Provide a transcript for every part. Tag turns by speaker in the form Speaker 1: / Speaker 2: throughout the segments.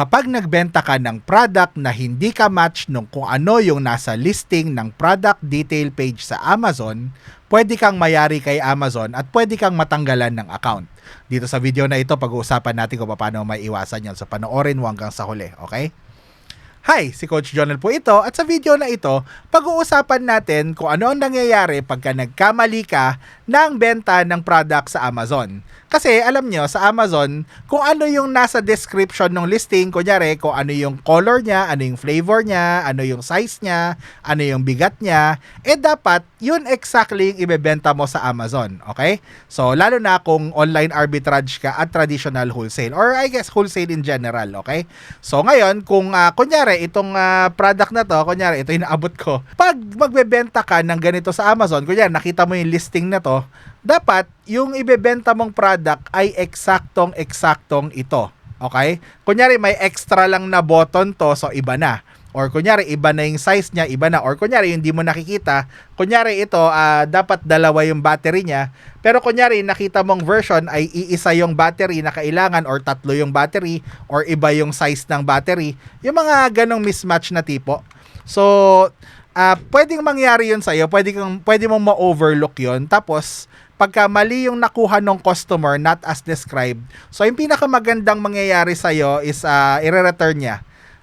Speaker 1: Kapag nagbenta ka ng product na hindi ka match nung kung ano yung nasa listing ng product detail page sa Amazon, pwede kang mayari kay Amazon at pwede kang matanggalan ng account. Dito sa video na ito, pag-uusapan natin kung paano may iwasan yan. So panoorin mo hanggang sa huli, okay? Hi, si Coach Jonel po ito at sa video na ito, pag-uusapan natin kung ano ang nangyayari pagka nagkamali ka ng benta ng product sa Amazon. Kasi alam nyo, sa Amazon, kung ano yung nasa description ng listing, kunyari kung ano yung color niya, ano yung flavor niya, ano yung size niya, ano yung bigat niya, eh dapat yun exactly yung ibebenta mo sa Amazon. Okay? So, lalo na kung online arbitrage ka at traditional wholesale or I guess wholesale in general. Okay? So, ngayon, kung uh, kunyari itong uh, product na to, kunyari ito yung naabot ko, pag magbebenta ka ng ganito sa Amazon, kunyari nakita mo yung listing na to, dapat yung ibebenta mong product ay eksaktong eksaktong ito. Okay? Kunyari may extra lang na button to, so iba na. Or kunyari, iba na yung size niya, iba na. Or kunyari, hindi mo nakikita. Kunyari, ito, uh, dapat dalawa yung battery niya. Pero kunyari, nakita mong version ay iisa yung battery na kailangan or tatlo yung battery or iba yung size ng battery. Yung mga ganong mismatch na tipo. So, uh, pwedeng mangyari yun sa'yo. Pwede, kang, pwede mong ma-overlook yun. Tapos, pagka mali yung nakuha ng customer not as described. So yung pinakamagandang mangyayari sa iyo is uh, i-return niya.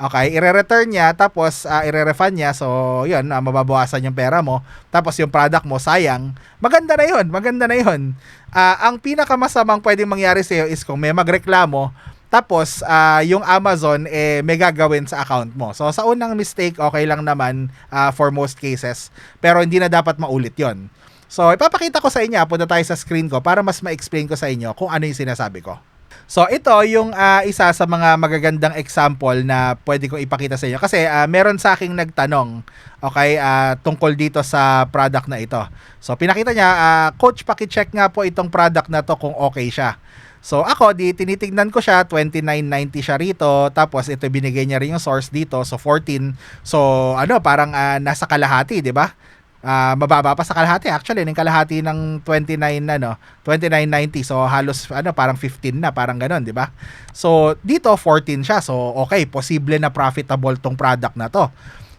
Speaker 1: Okay, i-return niya tapos uh, i-refund niya. So, 'yun, uh, mababawasan yung pera mo. Tapos yung product mo sayang. Maganda na 'yun, maganda na 'yun. Uh, ang pinakamasamang pwedeng mangyari sa iyo is kung may magreklamo tapos uh, yung Amazon eh may gagawin sa account mo. So sa unang mistake okay lang naman uh, for most cases, pero hindi na dapat maulit 'yon. So, ipapakita ko sa inyo, punta tayo sa screen ko para mas ma-explain ko sa inyo kung ano yung sinasabi ko. So, ito yung uh, isa sa mga magagandang example na pwede kong ipakita sa inyo. Kasi uh, meron sa aking nagtanong, okay, uh, tungkol dito sa product na ito. So, pinakita niya, uh, Coach, paki-check nga po itong product na to kung okay siya. So ako di tinitingnan ko siya 29.90 siya rito tapos ito binigay niya rin yung source dito so 14. So ano parang uh, nasa kalahati, 'di ba? Uh, mababa pa sa kalahati. Actually ng kalahati ng 29 ano 29.90 so halos ano parang 15 na parang ganoon di ba? So dito 14 siya. So okay posible na profitable tong product na to.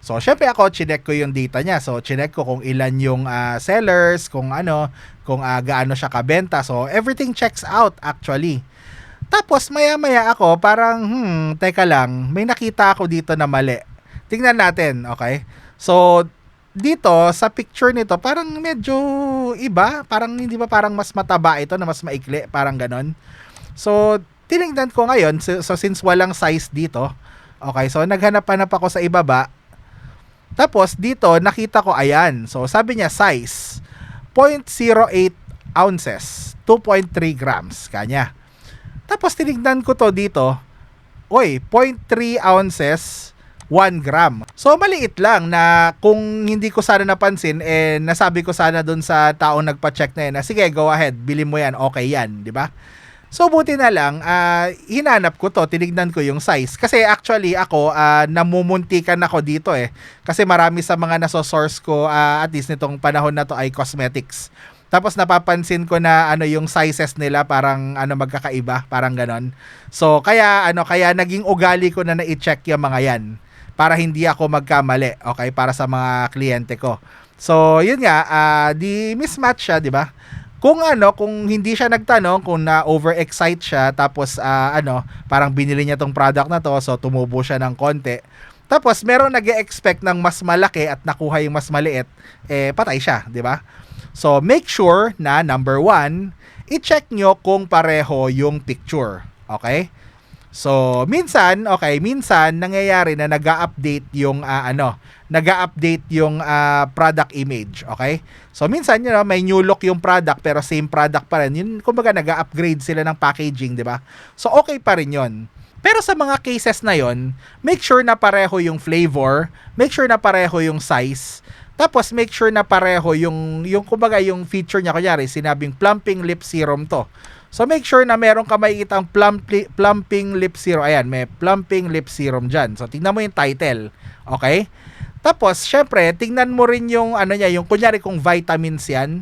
Speaker 1: So syempre ako chinek ko yung data niya. So chinek ko kung ilan yung uh, sellers kung ano kung uh, gaano siya kabenta. So everything checks out actually. Tapos maya maya ako parang hmm teka lang may nakita ako dito na mali. Tingnan natin okay? So dito sa picture nito parang medyo iba. Parang hindi ba parang mas mataba ito na mas maikli? Parang ganon. So tinignan ko ngayon so, so since walang size dito okay so naghanap-hanap ako sa ibaba. Tapos dito nakita ko ayan. So sabi niya size 0.08 ounces 2.3 grams kanya. Tapos tinignan ko to dito oy 0.3 ounces 1 gram. So maliit lang na kung hindi ko sana napansin eh nasabi ko sana doon sa taong nagpa-check na yun na sige go ahead, bili mo yan, okay yan, di ba? So buti na lang, uh, hinanap ko to, tinignan ko yung size. Kasi actually ako, uh, namumuntikan ako dito eh. Kasi marami sa mga naso-source ko, uh, at least nitong panahon na to ay cosmetics. Tapos napapansin ko na ano yung sizes nila parang ano magkakaiba, parang ganon. So kaya ano kaya naging ugali ko na na-check yung mga yan para hindi ako magkamali, okay, para sa mga kliyente ko. So, yun nga, uh, di mismatch siya, di ba? Kung ano, kung hindi siya nagtanong, kung na overexcite siya, tapos uh, ano, parang binili niya tong product na to, so tumubo siya ng konti. Tapos meron nag expect ng mas malaki at nakuha yung mas maliit, eh patay siya, di ba? So make sure na number one, i-check nyo kung pareho yung picture. Okay? So, minsan, okay, minsan nangyayari na nag-update yung uh, ano, nag-update yung uh, product image, okay? So, minsan, you know, may new look yung product pero same product pa rin. Yun, kumbaga, nag-upgrade sila ng packaging, di ba? So, okay pa rin yun. Pero sa mga cases na yon, make sure na pareho yung flavor, make sure na pareho yung size, tapos make sure na pareho yung yung kumbaga yung feature niya kunyari sinabing plumping lip serum to. So make sure na meron ka makikitang plump, plumping lip serum. Ayan, may plumping lip serum dyan. So tingnan mo yung title. Okay? Tapos, syempre, tingnan mo rin yung ano niya, yung kunyari kung vitamins yan.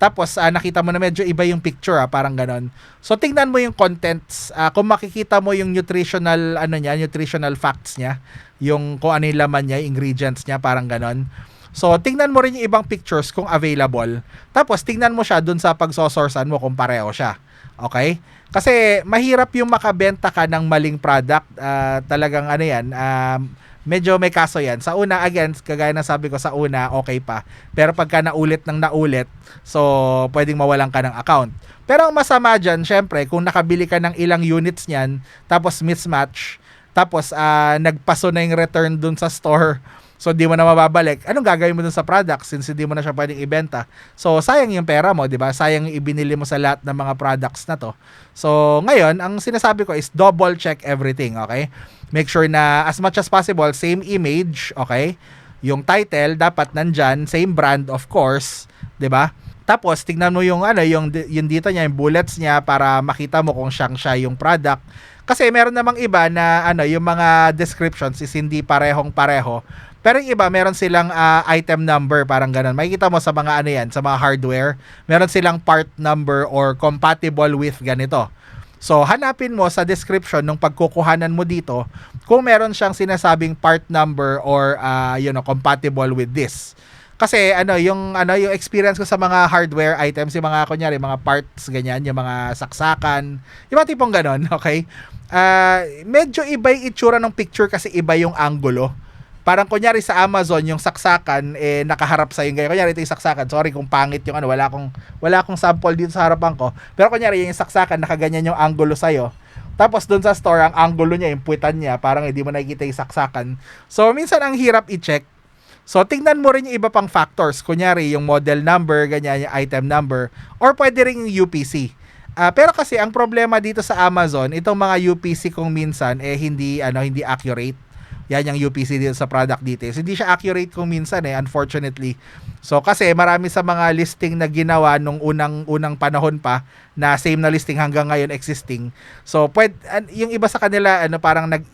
Speaker 1: Tapos ah, nakita mo na medyo iba yung picture ah, parang ganon. So tingnan mo yung contents, ah, kung makikita mo yung nutritional ano niya, nutritional facts niya, yung kung ano yung laman niya, ingredients niya, parang ganon. So tingnan mo rin yung ibang pictures kung available. Tapos tingnan mo siya dun sa pagsosourcean mo kung pareho siya. Okay? Kasi mahirap yung makabenta ka ng maling product. Ah, talagang ano yan, um, medyo may kaso yan. Sa una, again, kagaya ng sabi ko, sa una, okay pa. Pero pagka naulit ng naulit, so pwedeng mawalan ka ng account. Pero ang masama dyan, syempre, kung nakabili ka ng ilang units niyan, tapos mismatch, tapos ah, nagpaso na yung return dun sa store, so di mo na mababalik, anong gagawin mo dun sa product since hindi mo na siya pwedeng ibenta? So sayang yung pera mo, di ba? Sayang yung ibinili mo sa lahat ng mga products na to. So ngayon, ang sinasabi ko is double check everything, okay? Make sure na as much as possible, same image, okay? Yung title dapat nandyan, same brand of course, 'di ba? Tapos tingnan mo yung ano, yung yung dito niya, yung bullets niya para makita mo kung siyang siya yung product. Kasi meron namang iba na ano, yung mga descriptions is hindi parehong pareho. Pero yung iba, meron silang ah, item number, parang ganun. Makikita mo sa mga ano yan, sa mga hardware, meron silang part number or compatible with ganito. So, hanapin mo sa description nung pagkukuhanan mo dito kung meron siyang sinasabing part number or uh, you know, compatible with this. Kasi ano, yung ano, yung experience ko sa mga hardware items, yung mga kunyari, mga parts ganyan, yung mga saksakan, yung mga tipong ganon, okay? Ah, medyo iba yung itsura ng picture kasi iba yung angulo. Parang kunyari sa Amazon, yung saksakan eh nakaharap sa yung ganyan. Kunyari ito yung saksakan. Sorry kung pangit yung ano, wala akong wala akong sample dito sa harapan ko. Pero kunyari yung saksakan nakaganyan yung angulo sa Tapos doon sa store, ang angulo niya, yung puwitan niya, parang hindi mo nakikita yung saksakan. So, minsan ang hirap i-check. So, tingnan mo rin yung iba pang factors. Kunyari, yung model number, ganyan, yung item number. Or pwede rin yung UPC. Ah, pero kasi ang problema dito sa Amazon, itong mga UPC kung minsan eh hindi ano hindi accurate. Yan yung UPC dito sa product details. Hindi siya accurate kung minsan eh, unfortunately. So kasi marami sa mga listing na ginawa nung unang unang panahon pa na same na listing hanggang ngayon existing. So pwed, an- yung iba sa kanila ano parang nag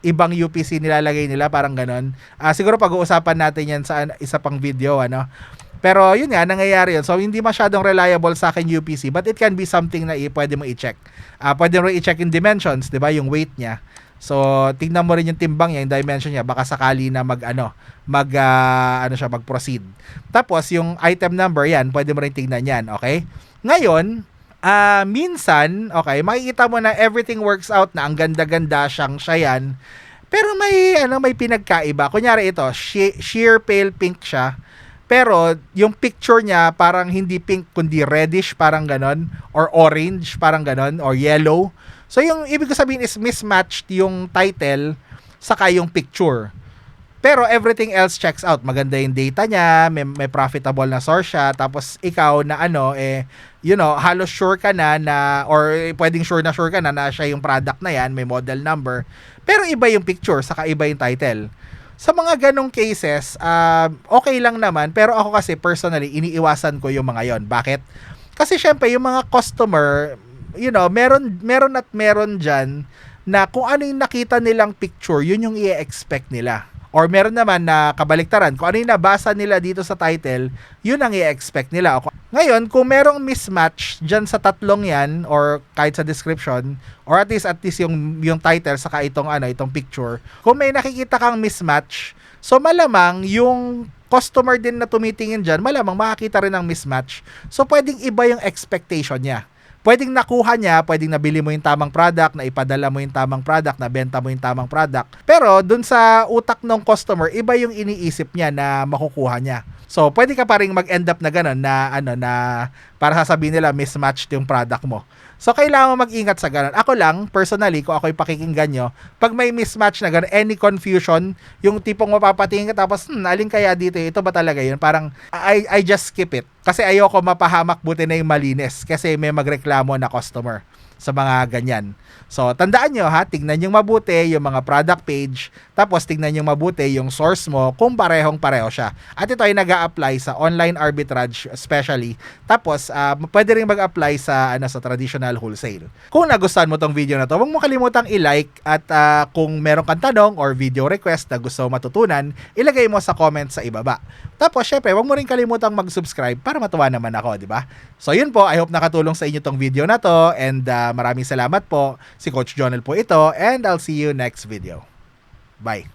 Speaker 1: ibang UPC nilalagay nila parang ganon. Ah siguro pag-uusapan natin yan sa isa pang video ano. Pero yun nga, nangyayari yun. So, hindi masyadong reliable sa akin UPC, but it can be something na i- pwede mo i-check. Ah, pwede mo i-check in dimensions, di ba? Yung weight niya. So, tingnan mo rin yung timbang niya, yung dimension niya, baka sakali na mag ano, mag ah, ano siya, mag-proceed. Tapos yung item number yan, pwede mo rin tingnan yan, okay? Ngayon, ah minsan, okay, makikita mo na everything works out na ang ganda-ganda siyang siya yan. Pero may ano, may pinagkaiba. Kunyari ito, she- sheer pale pink siya. Pero yung picture niya parang hindi pink kundi reddish parang ganon or orange parang ganon or yellow. So yung ibig ko sabihin is mismatched yung title saka yung picture. Pero everything else checks out. Maganda yung data niya, may, may profitable na source siya, tapos ikaw na ano, eh, you know, halos sure ka na na, or pwedeng sure na sure ka na na siya yung product na yan, may model number. Pero iba yung picture, saka iba yung title. Sa mga ganong cases, um, okay lang naman, pero ako kasi personally, iniiwasan ko yung mga yon. Bakit? Kasi syempre, yung mga customer, you know, meron, meron at meron dyan na kung ano yung nakita nilang picture, yun yung i-expect nila. Or meron naman na kabaliktaran, kung ano yung nabasa nila dito sa title, yun ang i-expect nila. Ngayon, kung merong mismatch dyan sa tatlong yan, or kahit sa description, or at least at least yung, yung title, saka itong, ano, itong picture, kung may nakikita kang mismatch, so malamang yung customer din na tumitingin dyan, malamang makakita rin ng mismatch. So, pwedeng iba yung expectation niya pwedeng nakuha niya, pwedeng nabili mo yung tamang product, na ipadala mo yung tamang product, na benta mo yung tamang product. Pero dun sa utak ng customer, iba yung iniisip niya na makukuha niya. So, pwede ka pa rin mag-end up na ganun na ano na para sasabihin nila mismatched yung product mo. So, kailangan mo mag-ingat sa ganun. Ako lang, personally, kung ako'y pakikinggan nyo, pag may mismatch na ganun, any confusion, yung tipong mapapatingin ka tapos, hmm, alin kaya dito, ito ba talaga yun? Parang, I, I just skip it. Kasi ayoko mapahamak buti na yung malinis kasi may magreklamo na customer. Sa mga ganyan. So, tandaan nyo ha, tignan nyo mabuti yung mga product page, tapos tignan nyo mabuti yung source mo kung parehong pareho siya. At ito ay nag apply sa online arbitrage especially. Tapos, ah, pwede rin mag-apply sa, ano, sa traditional wholesale. Kung nagustuhan mo tong video na to, huwag mo kalimutang i-like at ah, kung meron kang tanong or video request na gusto matutunan, ilagay mo sa comment sa ibaba. Tapos, syempre, huwag mo rin kalimutang mag-subscribe para matuwa naman ako, di ba? So, yun po. I hope nakatulong sa inyo tong video na to and maraming salamat po. Si Coach Jonel po ito and I'll see you next video. Bye!